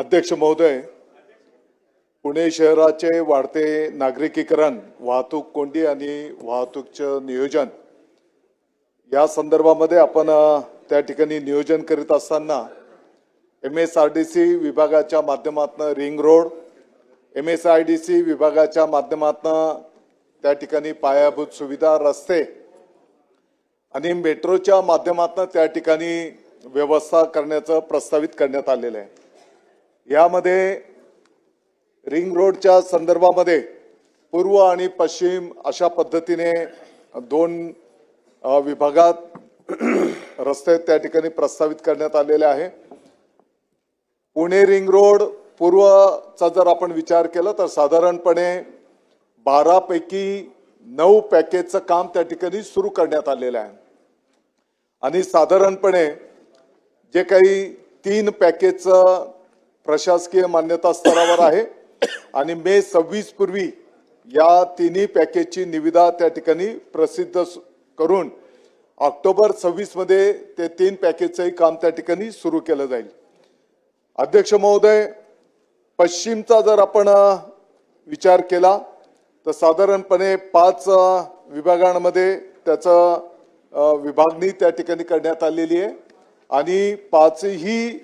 अध्यक्ष महोदय पुणे शहराचे वाढते नागरिकीकरण वाहतूक कोंडी आणि वाहतूकचं नियोजन या संदर्भामध्ये आपण त्या ठिकाणी नियोजन करीत असताना M S R D C विभागाच्या माध्यमातून ring road M S I D C विभागाच्या माध्यमातून त्या ठिकाणी पायाभूत सुविधा रस्ते आणि मेट्रोच्या माध्यमातून त्या ठिकाणी व्यवस्था करण्याचं प्रस्तावित करण्यात आलेलं आहे. यामध्ये रिंग रोडच्या संदर्भामध्ये पूर्व आणि पश्चिम अशा पद्धतीने दोन विभागात रस्ते त्या ठिकाणी प्रस्तावित करण्यात आलेले आहे. पुणे रिंग रोड पूर्वचा जर आपण विचार केला तर साधारणपणे बारापैकी नऊ पॅकेजचं काम त्या ठिकाणी सुरू करण्यात आलेलं आहे. आणि साधारणपणे जे काही तीन पॅकेजचं प्रशासकीय मान्यता स्तरावर आहे. आणि मे सव्वीस पूर्वी या तिन्ही पॅकेजची निविदा त्या ठिकाणी प्रसिद्ध करून ऑक्टोबर सव्वीसमध्ये ते तीन पॅकेजचंही काम त्या ठिकाणी सुरू केलं जाईल. अध्यक्ष महोदय पश्चिमचा जर आपण विचार केला तर साधारणपणे पाच विभागांमध्ये त्याचं विभागणी त्या ठिकाणी करण्यात आलेली आहे. आणि पाचही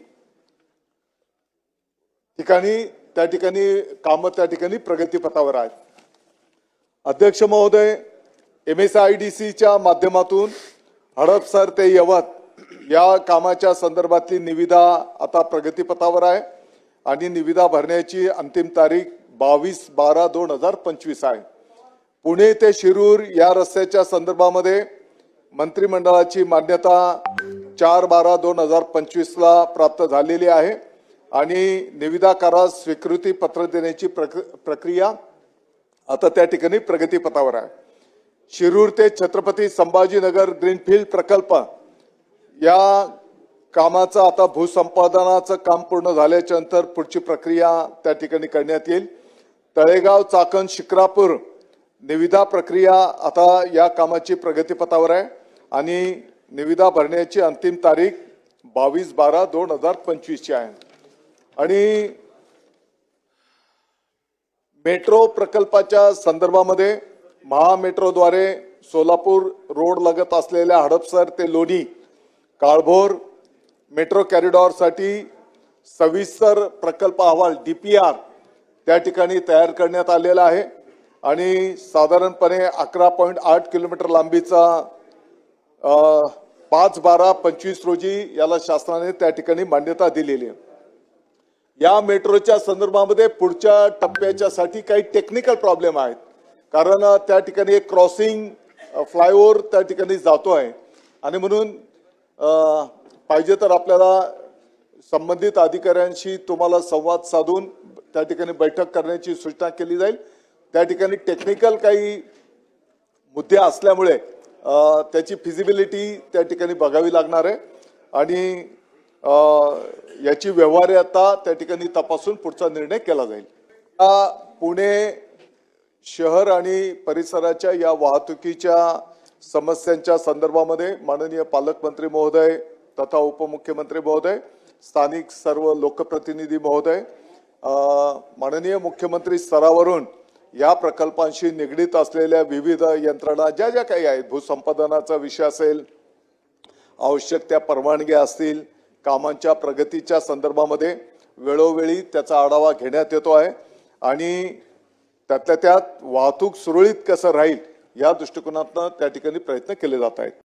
ठिकाणी त्या ठिकाणी कामं त्या ठिकाणी प्रगतीपथावर आहेत. अध्यक्ष महोदय एम एस आय डी सीच्या माध्यमातून हडपसर ते यवत या कामाच्या संदर्भातली निविदा आता प्रगतीपथावर आहे आणि निविदा भरण्याची अंतिम तारीख बावीस बारा दोन हजार पंचवीस आहे. पुणे ते शिरूर या रस्त्याच्या संदर्भामध्ये मंत्रिमंडळाची मान्यता चार बारा दोन हजार पंचवीसला प्राप्त झालेली आहे. आणि निविदाकारास स्वीकृती पत्र देण्याची प्रक- प्रक्रिया आता त्या ठिकाणी प्रगतीपथावर आहे. शिरूर ते छत्रपती संभाजीनगर ग्रीनफील्ड प्रकल्प या कामाचं आता भूसंपादनाचं काम पूर्ण झाल्याच्यानंतर पुढची प्रक्रिया त्या ठिकाणी करण्यात येईल. तळेगाव चाकण शिक्रापूर निविदा प्रक्रिया आता या कामाची प्रगतीपथावर आहे. आणि निविदा भरण्याची अंतिम तारीख बावीस बारा दोन हजार पंचवीसची आहे. आणि मेट्रो प्रकल्पाच्या संदर्भामध्ये महामेट्रोद्वारे सोलापूर रोड लगत असलेल्या हडपसर ते लोणी काळभोर मेट्रो कॅरिडॉरसाठी सविस्तर प्रकल्प अहवाल डी पी आर त्या ठिकाणी तयार करण्यात आलेला आहे आणि साधारणपणे अकरा पॉईंट आठ किलोमीटर लांबीचा पाच बारा पंचवीस रोजी याला शासनाने त्या ठिकाणी मान्यता दिलेली आहे. या मेट्रोच्या संदर्भामध्ये पुढच्या टप्प्याच्यासाठी काही टेक्निकल प्रॉब्लेम आहेत. कारण त्या ठिकाणी एक क्रॉसिंग फ्लायओव्हर त्या ठिकाणी जातो आहे. आणि म्हणून पाहिजे तर आपल्याला संबंधित अधिकाऱ्यांशी तुम्हाला संवाद साधून त्या ठिकाणी बैठक करण्याची सूचना केली जाईल. त्या ठिकाणी टेक्निकल काही मुद्दे असल्यामुळे त्याची फिजिबिलिटी त्या ठिकाणी बघावी लागणार आहे. आणि याची व्यवहार्यता त्या ठिकाणी तपासून पुढचा निर्णय केला जाईल. पुणे शहर आणि परिसराच्या या वाहतुकीच्या समस्यांच्या संदर्भामध्ये माननीय पालकमंत्री महोदय तथा उपमुख्यमंत्री महोदय स्थानिक सर्व लोकप्रतिनिधी महोदय माननीय मुख्यमंत्री स्तरावरून या प्रकल्पांशी निगडीत असलेल्या विविध यंत्रणा ज्या ज्या काही आहेत भूसंपादनाचा विषय असेल आवश्यक त्या परवानग्या असतील कामांच्या प्रगतीच्या संदर्भामध्ये वेळोवेळी त्याचा आढावा घेण्यात येतो आहे. आणि त्यातल्या त्यात वाहतूक सुरळीत कसं राहील या दृष्टिकोनातनं त्या ठिकाणी प्रयत्न केले जात आहेत.